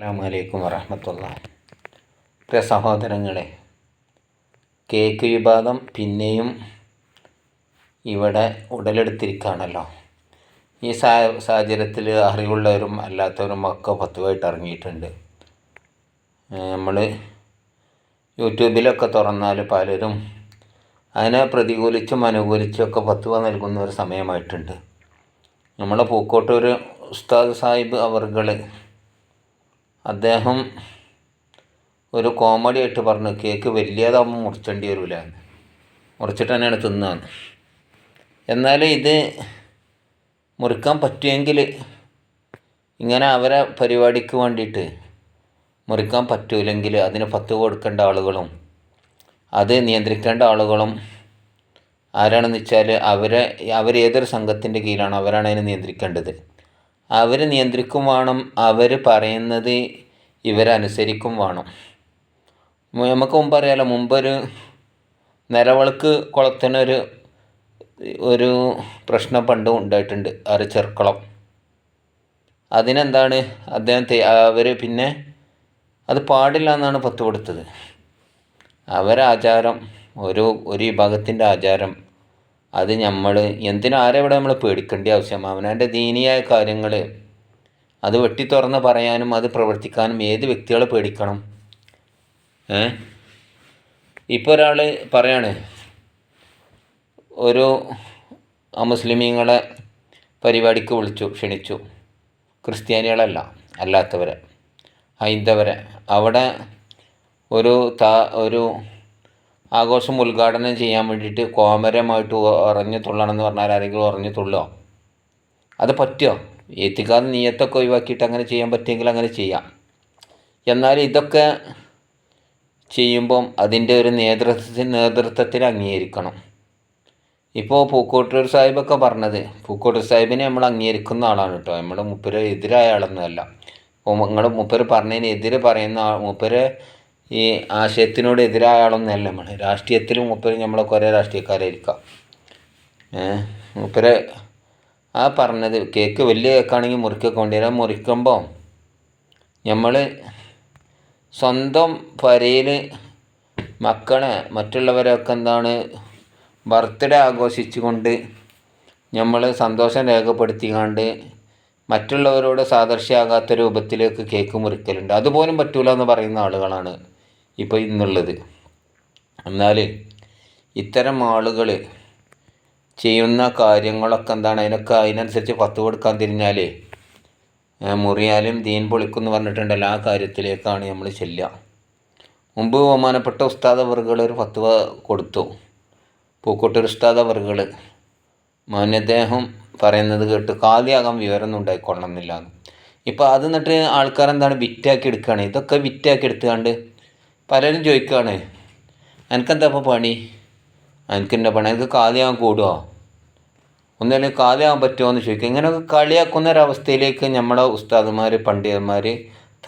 അസ്സാമലൈക്കും വറഹമത്തുള്ള. പ്രിയ സഹോദരങ്ങളെ കേക്ക് വിഭാഗം പിന്നെയും ഇവിടെ ഉടലെടുത്തിരിക്കുകയാണല്ലോ. ഈ സാ സാഹചര്യത്തിൽ അറിവുള്ളവരും അല്ലാത്തവരും ഒക്കെ പത്തുമായിട്ട് ഇറങ്ങിയിട്ടുണ്ട്. നമ്മൾ യൂട്യൂബിലൊക്കെ തുറന്നാൽ പലരും അതിനെ പ്രതികൂലിച്ചും അനുകൂലിച്ചും ഒക്കെ പത്തുവ നൽകുന്ന ഒരു സമയമായിട്ടുണ്ട്. നമ്മളെ പൂക്കോട്ടൂർ ഉസ്താദ് സാഹിബ് അവർകൾ അദ്ദേഹം ഒരു കോമഡി ആയിട്ട് പറഞ്ഞു കേക്ക് വലിയതാകുമ്പോൾ മുറിച്ചേണ്ടി വരില്ല മുറിച്ചിട്ട് തന്നെയാണ് തിന്നാന്ന് എന്നാൽ ഇത് മുറിക്കാൻ പറ്റുമെങ്കിൽ ഇങ്ങനെ അവരെ പരിപാടിക്ക് വേണ്ടിയിട്ട് മുറിക്കാൻ പറ്റൂലെങ്കിൽ അതിന് പത്ത് കൊടുക്കേണ്ട ആളുകളും അത് നിയന്ത്രിക്കേണ്ട ആളുകളും ആരാണെന്ന് വെച്ചാൽ അവരെ അവരേതൊരു സംഘത്തിന്റെ കീഴിലാണ് അവരാണ് അതിനെ നിയന്ത്രിക്കേണ്ടത്. അവർ നിയന്ത്രിക്കും വേണം അവർ പറയുന്നത് ഇവരനുസരിക്കും വേണം. നമുക്ക് മുമ്പ് അറിയാലോ മുമ്പൊരു നിലവിളക്ക് കുളത്തിനൊരു ഒരു പ്രശ്നം പണ്ട് ഉണ്ടായിട്ടുണ്ട് ഒരു ചെറുക്കളം. അതിനെന്താണ് അദ്ദേഹം അവർ പിന്നെ അത് പാടില്ല എന്നാണ് പത്ത് കൊടുത്തത്. അവരാചാരം ഒരു ഒരു വിഭാഗത്തിന്റെ ആചാരം അത് നമ്മൾ എന്തിനും ആരെ ഇവിടെ നമ്മൾ പേടിക്കേണ്ട ആവശ്യം? അവനവന്റെ ദീനിയായ കാര്യങ്ങൾ അത് വെട്ടി തുറന്ന് പറയാനും അത് പ്രവർത്തിക്കാനും ഏത് വ്യക്തികളെ പേടിക്കണം? ഏ? ഇപ്പോൾ ഒരാൾ പറയാണ് ഒരു മുസ്ലിമീങ്ങളെ പരിപാടിക്ക് വിളിച്ചു ക്ഷണിച്ചു. ക്രിസ്ത്യാനികളല്ല അല്ലാത്തവരെ ഹൈന്ദവരെ. അവിടെ ഒരു താ ഒരു ആഘോഷം ഉദ്ഘാടനം ചെയ്യാൻ വേണ്ടിയിട്ട് കോമരമായിട്ട് ഉറഞ്ഞു തുള്ളണമെന്ന് പറഞ്ഞാൽ ആരെങ്കിലും ഉറഞ്ഞു തുള്ളോ? അത് പറ്റുമോ എത്തിക്കാൻ നീയത്തൊക്കെ ഒഴിവാക്കിയിട്ട് അങ്ങനെ ചെയ്യാൻ പറ്റുമെങ്കിൽ അങ്ങനെ ചെയ്യാം. എന്നാൽ ഇതൊക്കെ ചെയ്യുമ്പം അതിന്റെ ഒരു നേതൃത്വത്തിന് നേതൃത്വത്തിൽ അംഗീകരിക്കണം. ഇപ്പോൾ പൂക്കോട്ടൂർ സാഹിബൊക്കെ പറഞ്ഞത് പൂക്കോട്ടൂർ സാഹിബിനെ നമ്മൾ അംഗീകരിക്കുന്ന ആളാണ് കേട്ടോ. നമ്മൾ മുപ്പര് എതിരായ ആളൊന്നുമല്ല. അപ്പോൾ നിങ്ങൾ മുപ്പര് പറഞ്ഞതിന് എതിരെ പറയുന്ന മുപ്പര് ഈ ആശയത്തിനോട് എതിരായ ആളൊന്നുമല്ല നമ്മൾ രാഷ്ട്രീയത്തിലും മുപ്പര് നമ്മളെ കുറേ രാഷ്ട്രീയക്കാരായിരിക്കാം. മുപ്പര് ആ പറഞ്ഞത് കേക്ക് വലിയ കേക്കാണെങ്കിൽ മുറിക്കൊക്കെ കൊണ്ടുവരാൻ മുറിക്കുമ്പോൾ നമ്മൾ സ്വന്തം പരയിൽ മക്കളെ മറ്റുള്ളവരൊക്കെ എന്താണ് ബർത്ത്ഡേ ആഘോഷിച്ചുകൊണ്ട് നമ്മൾ സന്തോഷം രേഖപ്പെടുത്തിക്കാണ്ട് മറ്റുള്ളവരോട് സാദൃശ്യമാകാത്ത രൂപത്തിലേക്ക് കേക്ക് മുറിക്കലുണ്ട്. അതുപോലും പറ്റൂല എന്ന് പറയുന്ന ആളുകളാണ്. ഇപ്പോൾ ഇന്നുള്ളത്. എന്നാൽ ഇത്തരം ആളുകൾ ചെയ്യുന്ന കാര്യങ്ങളൊക്കെ എന്താണ്? അതിനൊക്കെ അതിനനുസരിച്ച് പത്ത് കൊടുക്കാൻ തിരിഞ്ഞാൽ മുറിയാലും ദീൻ പൊളിക്കുമെന്ന് പറഞ്ഞിട്ടുണ്ടല്ലോ ആ കാര്യത്തിലേക്കാണ് നമ്മൾ ചെല്ലുക. മുമ്പ് ബഹുമാനപ്പെട്ട ഉസ്താദ് അവർകൾ ഒരു ഫത്വ കൊടുത്തു. പൂക്കോട്ടൂർ ഉസ്താദ് അവർകൾ മാന്യദ്ദേഹം പറയുന്നത് കേട്ട് കാലിയാകാൻ വിവരമൊന്നും ഉണ്ടായിക്കൊള്ളണമെന്നില്ല ഇപ്പോൾ അത് എന്നിട്ട് ആൾക്കാരെന്താണ് വിറ്റാക്കി എടുക്കുകയാണ് ഇതൊക്കെ വിറ്റാക്കി എടുത്തുകൊണ്ട് പലരും ചോദിക്കുകയാണ് എനിക്കെന്താ ഇപ്പോൾ പണി? എനിക്കെന്താ പണി? എനിക്ക് കാലിയാകാൻ കൂടുമോ ഒന്നല്ലെങ്കിൽ കാലിയാകാൻ പറ്റുമോ എന്ന് ചോദിക്കുക ഇങ്ങനെയൊക്കെ കളിയാക്കുന്ന ഒരവസ്ഥയിലേക്ക് നമ്മുടെ ഉസ്താദുമാർ പണ്ഡിതന്മാർ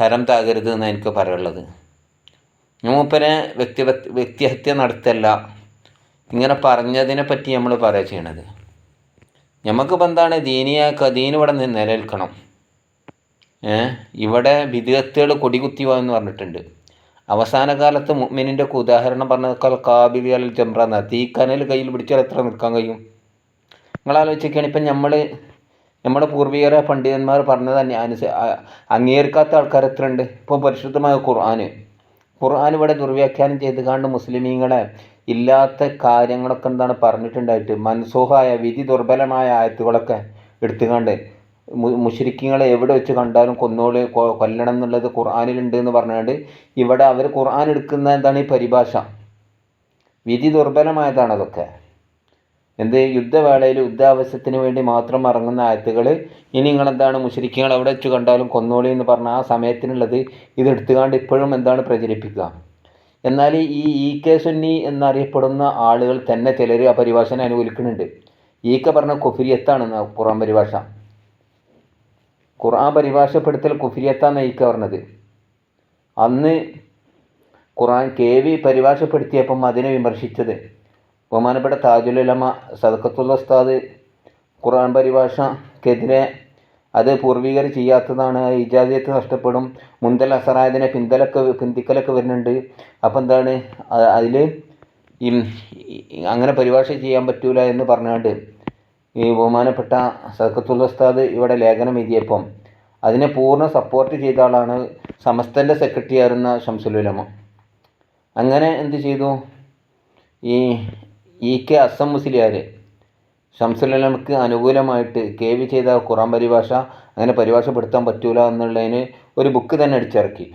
തരം താകരുത് എന്ന് എനിക്ക് പറയുള്ളത് മൂപ്പനെ വ്യക്തി വ്യക്തിഹത്യ നടത്തല്ല ഇങ്ങനെ പറഞ്ഞതിനെ പറ്റി നമ്മൾ പറയുക ചെയ്യണത് നമുക്കിപ്പോൾ എന്താണ്? ദീനിയാക്ക ദീൻ ഇവിടെ നിലനിൽക്കണം. ഇവിടെ വിദഗ്ധകൾ കൊടികുത്തി എന്ന് പറഞ്ഞിട്ടുണ്ട്. അവസാന കാലത്ത് മുഅ്മിനിന്റെ ഒക്കെ ഉദാഹരണം പറഞ്ഞേക്കാൾ കാബിലിയൽ ജംറ തീക്കനൽ കയ്യിൽ പിടിച്ചാൽ എത്ര നിൽക്കാൻ കഴിയും? നിങ്ങൾ ആലോചിക്കുകയാണ് ഇപ്പം നമ്മൾ നമ്മുടെ പൂർവികരെ പണ്ഡിതന്മാർ പറഞ്ഞത് അനുസ അംഗീകരിക്കാത്ത ആൾക്കാർ എത്ര ഉണ്ട് ഇപ്പോൾ പരിശുദ്ധമായ ഖുർആൻ. ഖുർആൻ ഇവിടെ ദുർവ്യാഖ്യാനം ചെയ്ത് കണ്ട് മുസ്ലിമീങ്ങളെ ഇല്ലാത്ത കാര്യങ്ങളൊക്കെ എന്താണ് പറഞ്ഞിട്ടുണ്ടായിട്ട്? മൻസൂഹായ വിധി ദുർബലമായ ആയത്തുകളൊക്കെ എടുത്തുകൊണ്ട് മുഷരിക്കങ്ങളെ എവിടെ വെച്ച് കണ്ടാലും കൊന്നോൾ കൊല്ലണം എന്നുള്ളത് ഖുർആാനിലുണ്ട് എന്ന് പറഞ്ഞുകൊണ്ട് ഇവിടെ അവർ ഖുർആൻ എടുക്കുന്ന എന്താണ് ഈ പരിഭാഷ? വിധി ദുർബലമായതാണ് അതൊക്കെ. എന്ത്? യുദ്ധവേളയിൽ യുദ്ധാവശ്യത്തിന് വേണ്ടി മാത്രം ഇറങ്ങുന്ന ആയത്തുകൾ ഇനി നിങ്ങളെന്താണ് മുഷരിക്കങ്ങൾ എവിടെ വെച്ച് കണ്ടാലും കൊന്നോളി എന്ന് പറഞ്ഞ ആ സമയത്തിനുള്ളത് ഇത് എടുത്തുകൊണ്ട് ഇപ്പോഴും എന്താണ് പ്രചരിപ്പിക്കുക? എന്നാൽ ഈ ഇ കെ സുന്നി എന്നറിയപ്പെടുന്ന ആളുകൾ തന്നെ ചിലർ ആ പരിഭാഷനെ അനുകൂലിക്കുന്നുണ്ട്. ഈ കെ പറഞ്ഞ കുഫിരിയത്താണ് ഖുറാൻ പരിഭാഷ. ഖുർആൻ പരിഭാഷപ്പെടുത്തൽ കുഫിരിയത്താന്ന് നയിക്കുക പറഞ്ഞത്. അന്ന് ഖുർആൻ കെ വി പരിഭാഷപ്പെടുത്തിയപ്പം അതിനെ വിമർശിച്ചത്. ബഹുമാനപ്പെട്ട താജുലുലമ സദക്കത്തുള്ള ഉസ്താദ് ഖുർആൻ പരിഭാഷക്കെതിരെ അത് പൂർവികർ ചെയ്യാത്തതാണ്. ഇജാദിയത്ത് നഷ്ടപ്പെടും. മുന്തൽ അസറായതിനെ പിന്തലൊക്കെ പിന്തിക്കലൊക്കെ വരുന്നുണ്ട്. അപ്പം എന്താണ്? അതിൽ അങ്ങനെ പരിഭാഷ ചെയ്യാൻ പറ്റൂല എന്ന് പറഞ്ഞുകൊണ്ട് ഈ ബഹുമാനപ്പെട്ട സർക്കത്തുൽ ഉസ്താദ് ഇവിടെ ലേഖനം എഴുതിയപ്പം അതിനെ പൂർണ സപ്പോർട്ട് ചെയ്ത ആളാണ് സമസ്തന്റെ സെക്രട്ടറി ആയിരുന്ന ഷംസുലുലമ അങ്ങനെ എന്ത് ചെയ്തു? ഈ ഇ കെ അസം മുസ്ലിയാർ ഷംസുലമക്ക് അനുകൂലമായിട്ട് കെ വി ചെയ്ത ഖുറാൻ പരിഭാഷ അങ്ങനെ പരിഭാഷപ്പെടുത്താൻ പറ്റൂല എന്നുള്ളതിന് ഒരു ബുക്ക് തന്നെ അടിച്ചിറക്കി.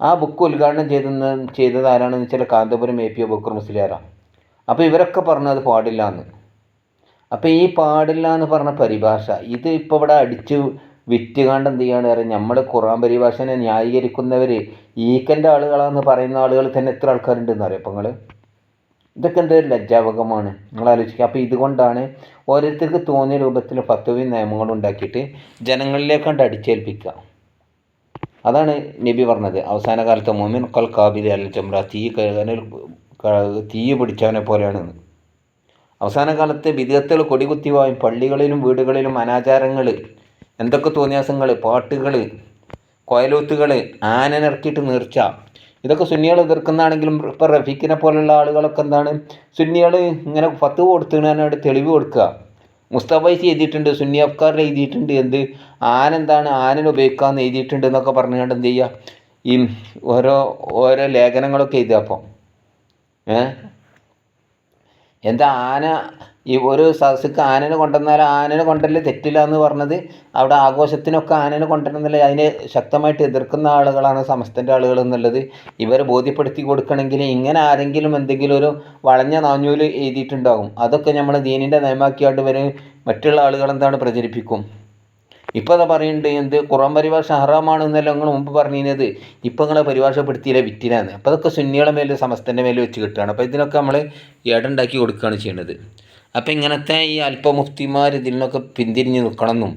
ആ ബുക്ക് ഉദ്ഘാടനം ചെയ്ത ചെയ്തത് ആരാണെന്ന് വെച്ചാൽ Kanthapuram A P O Backer മുസ്ലിയാറാണ് അപ്പോൾ ഇവരൊക്കെ പറഞ്ഞത് പാടില്ല എന്ന്. അപ്പോൾ ഈ പാടില്ല എന്ന് പറഞ്ഞ പരിഭാഷ ഇത് ഇപ്പോൾ ഇവിടെ അടിച്ചു വിറ്റുകാണ്ട് എന്ത് ചെയ്യാണ് പറയുക നമ്മൾ ഖുറാൻ പരിഭാഷനെ ന്യായീകരിക്കുന്നവർ ഈക്കന്റെ ആളുകളാണെന്ന് പറയുന്ന ആളുകൾ തന്നെ എത്ര ആൾക്കാരുണ്ടെന്ന് അറിയാം അപ്പോൾ നിങ്ങൾ ഇതൊക്കെ എന്തൊരു ലജ്ജാവകമാണ് നിങ്ങൾ ആലോചിക്കുക. അപ്പോൾ ഇതുകൊണ്ടാണ് ഓരോരുത്തർക്ക് തോന്നിയ രൂപത്തിൽ പത്തുവി നിയമങ്ങളും ഉണ്ടാക്കിയിട്ട് ജനങ്ങളിലേക്ക് കണ്ട് അടിച്ചേൽപ്പിക്കുക. അതാണ് നബി പറഞ്ഞത്. അവസാന കാലത്ത് മൊമിൻ കൽ കാബിദ് അല്ല ചമ്ര തീ തീ പിടിച്ചവനെ പോലെയാണെന്ന് അവസാന കാലത്ത് വിധത്തിൽ കൊടികുത്തിവായും പള്ളികളിലും വീടുകളിലും അനാചാരങ്ങൾ എന്തൊക്കെ തോന്നിയാസങ്ങൾ പാട്ടുകൾ കൊയലൂത്തുകൾ ആനനിറക്കിയിട്ട് നീർച്ച. ഇതൊക്കെ സുന്നികൾ എതിർക്കുന്നതാണെങ്കിലും ഇപ്പോൾ റഫീഖിനെ പോലുള്ള ആളുകളൊക്കെ എന്താണ് സുന്നികൾ ഇങ്ങനെ പത്ത് കൊടുത്തതിനായിട്ട് തെളിവ് കൊടുക്കുക. മുസ്തഫൈസ് എഴുതിയിട്ടുണ്ട് സുന്നി അഫ്കാറിൽ എഴുതിയിട്ടുണ്ട് എന്ത് ആന എന്താണ് ആനനെ ഉപയോഗിക്കാമെന്ന് എഴുതിയിട്ടുണ്ട് എന്നൊക്കെ പറഞ്ഞുകൊണ്ട് എന്ത് ചെയ്യുക. ഈ ഓരോ ഓരോ ലേഖനങ്ങളൊക്കെ എഴുതുക അപ്പം. എന്താ ആന? ഈ ഒരു സദസ്സക്ക് ആനനെ കൊണ്ടുവന്നാൽ ആനനെ കൊണ്ടല്ലേ തെറ്റില്ല എന്ന് പറഞ്ഞത്? അവിടെ ആഘോഷത്തിനൊക്കെ ആനനെ കൊണ്ടുവരുന്നില്ല അതിനെ ശക്തമായിട്ട് എതിർക്കുന്ന ആളുകളാണ് സമസ്തന്റെ ആളുകൾ എന്നുള്ളത്. ഇവരെ ബോധ്യപ്പെടുത്തി കൊടുക്കണമെങ്കിൽ ഇങ്ങനെ ആരെങ്കിലും എന്തെങ്കിലും ഒരു വളഞ്ഞ നാഞ്ഞൂൽ എഴുതിയിട്ടുണ്ടാകും. അതൊക്കെ നമ്മൾ ദീനിന്റെ നയമാക്കിയാണ്ട് വരെ മറ്റുള്ള ആളുകൾ എന്താണ് പ്രചരിപ്പിക്കും? ഇപ്പോൾ അതാ പറയുന്നുണ്ട് എന്ത്? ഖുറാൻ പരിഭാഷ ഹറാമാണ് എന്നല്ല നിങ്ങൾ മുമ്പ് പറഞ്ഞിരുന്നത്. ഇപ്പോൾ നിങ്ങളെ പരിഭാഷപ്പെടുത്തിയില്ല വിറ്റിനാന്ന്. അപ്പോൾ അതൊക്കെ സുന്നികളെ മേലും സമസ്തന്റെ മേലും വെച്ച് കിട്ടുകയാണ്. അപ്പോൾ ഇതിനൊക്കെ നമ്മൾ ഇടണ്ടാക്കി കൊടുക്കുകയാണ് ചെയ്യുന്നത് അപ്പോൾ ഇങ്ങനത്തെ ഈ അല്പമുഫ്തിമാർ ഇതിൽ നിന്നൊക്കെ പിന്തിരിഞ്ഞ് നിൽക്കണമെന്നും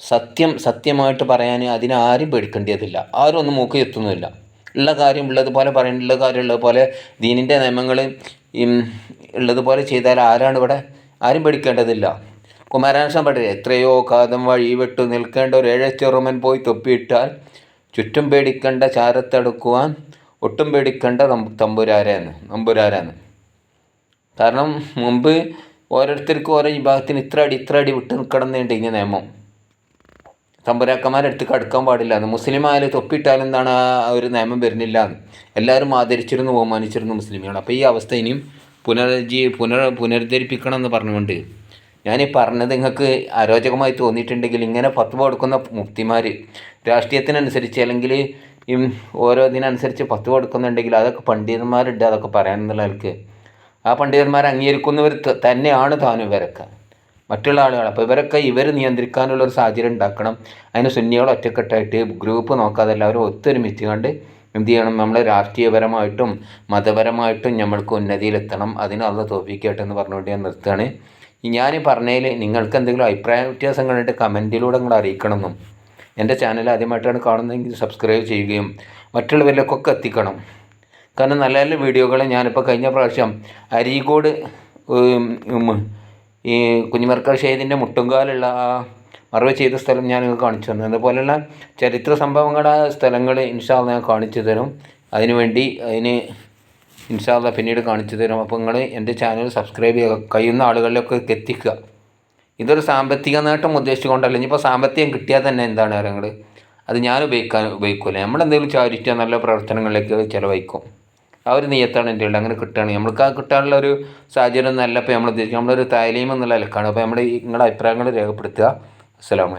സത്യം സത്യമായിട്ട് പറയാൻ ആരും പേടിക്കേണ്ടതില്ല. ആരും ഒന്നും മൂക്ക് എത്തുന്നില്ല ഉള്ള കാര്യം ഉള്ളതുപോലെ പറയേണ്ട. കാര്യം ഉള്ളതുപോലെ ദീനിന്റെ നിയമങ്ങൾ ഉള്ളതുപോലെ ചെയ്താൽ ആരാണ് ഇവിടെ? ആരും പേടിക്കേണ്ടതില്ല. കുമാരാശം പഠിച്ച എത്രയോ കാതം വഴി വിട്ടു നിൽക്കേണ്ട ഒരു ഏഴച്ചെറുമൻ പോയി തൊപ്പിയിട്ടാൽ ചുറ്റും പേടിക്കേണ്ട ചാരത്തടുക്കുവാൻ ഒട്ടും പേടിക്കേണ്ട തമ്പുരാരാന്ന് നമ്പുരാരാന്ന്. കാരണം മുമ്പ് ഓരോരുത്തർക്കും ഓരോ വിഭാഗത്തിന് ഇത്ര അടി ഇത്ര അടി വിട്ട് നിൽക്കണമെന്നുണ്ട് ഇങ്ങനെ നിയമം. തമ്പുരാക്കന്മാരെടുത്ത് കടുക്കാൻ പാടില്ല. എന്ന് മുസ്ലിം ആയാലും തൊപ്പിയിട്ടാലും എന്താണ് ആ ഒരു നിയമം വരുന്നില്ല എന്ന് എല്ലാവരും ആദരിച്ചിരുന്നു ബഹുമാനിച്ചിരുന്നു മുസ്ലിമുകൾ അപ്പോൾ ഈ അവസ്ഥ ഇനിയും പുനർജീ പുനർ പുനരുദ്ധരിപ്പിക്കണം എന്ന് പറഞ്ഞുകൊണ്ട് ഞാൻ ഈ പറഞ്ഞത് നിങ്ങൾക്ക് അരോചകമായി തോന്നിയിട്ടുണ്ടെങ്കിൽ ഇങ്ങനെ ഫത്വ കൊടുക്കുന്ന മുക്തിമാർ രാഷ്ട്രീയത്തിനനുസരിച്ച് അല്ലെങ്കിൽ ഓരോ ഇതിനനുസരിച്ച് ഫത്വ കൊടുക്കുന്നുണ്ടെങ്കിൽ അതൊക്കെ പണ്ഡിതന്മാരുണ്ട് അതൊക്കെ പറയാനുള്ള ആൾക്ക്. ആ പണ്ഡിതന്മാർ അംഗീകരിക്കുന്നവർ തന്നെയാണ് താനും ഇവരൊക്കെ. മറ്റുള്ള ആളുകൾ. അപ്പോൾ ഇവരൊക്കെ ഇവർ നിയന്ത്രിക്കാനുള്ള ഒരു സാഹചര്യം ഉണ്ടാക്കണം. അതിന് സുന്നികൾ ഒറ്റക്കെട്ടായിട്ട് ഗ്രൂപ്പ് നോക്കാതെ എല്ലാവരും ഒത്തൊരുമിച്ച് കണ്ട് എന്ത് ചെയ്യണം? നമ്മൾ രാഷ്ട്രീയപരമായിട്ടും മതപരമായിട്ടും നമ്മൾക്ക് ഉന്നതിയിലെത്തണം. അതിന് അത് തോപ്പിക്കട്ടെ പറഞ്ഞുകൊണ്ട് ഞാൻ നിർത്തുകയാണ്. ഞാൻ പറഞ്ഞതിൽ നിങ്ങൾക്ക് എന്തെങ്കിലും അഭിപ്രായ വ്യത്യാസങ്ങളുണ്ട് കമന്റിലൂടെ നിങ്ങൾ അറിയിക്കണമെന്നും. എന്റെ ചാനൽ ആദ്യമായിട്ടാണ് കാണുന്നതെങ്കിൽ സബ്സ്ക്രൈബ് ചെയ്യുകയും മറ്റുള്ളവരിലേക്കൊക്കെ എത്തിക്കണം. കാരണം നല്ല നല്ല വീഡിയോകൾ ഞാനിപ്പോൾ കഴിഞ്ഞ പ്രാവശ്യം അരീകോട് ഈ കുഞ്ഞിമർക്കൽ ഷെയ്ദിന്റെ മുട്ടുംകാലുള്ള ആ മറവ് ചെയ്ത സ്ഥലം ഞാൻ കാണിച്ചു തന്നു. അതുപോലെയുള്ള ചരിത്ര സംഭവങ്ങളുടെ സ്ഥലങ്ങൾ ഇൻഷാല്ല ഞാൻ കാണിച്ചു തരും. അതിനുവേണ്ടി അതിന് ഇൻഷാല്ല പിന്നീട് കാണിച്ചു തരും. അപ്പോൾ നിങ്ങൾ എന്റെ ചാനൽ സബ്സ്ക്രൈബ് ചെയ്യുക. കഴിയുന്ന ആളുകളിലൊക്കെ എത്തിക്കുക. ഇതൊരു സാമ്പത്തിക നേട്ടം ഉദ്ദേശിച്ചുകൊണ്ടല്ല. ഇനിയിപ്പോൾ സാമ്പത്തികം കിട്ടിയാൽ തന്നെ എന്താണ് നിങ്ങൾ അത് ഞാൻ ഉപയോഗിക്കാൻ ഉപയോഗിക്കില്ല നമ്മളെന്തെങ്കിലും ചാരിറ്റി നല്ല പ്രവർത്തനങ്ങളിലേക്ക് ചിലവഴിക്കും. ആ ഒരു നീയത്താണ് എന്റെ ഉള്ളത് അങ്ങനെ കിട്ടുകയാണ് നമ്മൾക്ക് ആ കിട്ടാനുള്ള ഒരു സാഹചര്യം നല്ല ഇപ്പോൾ നമ്മൾ ഉദ്ദേശിക്കും നമ്മളൊരു തായലീം എന്നുള്ള നിലക്കാണ് അപ്പോൾ നമ്മൾ നിങ്ങളുടെ അഭിപ്രായങ്ങൾ രേഖപ്പെടുത്തുക. അസ്സലാമലൈക്കും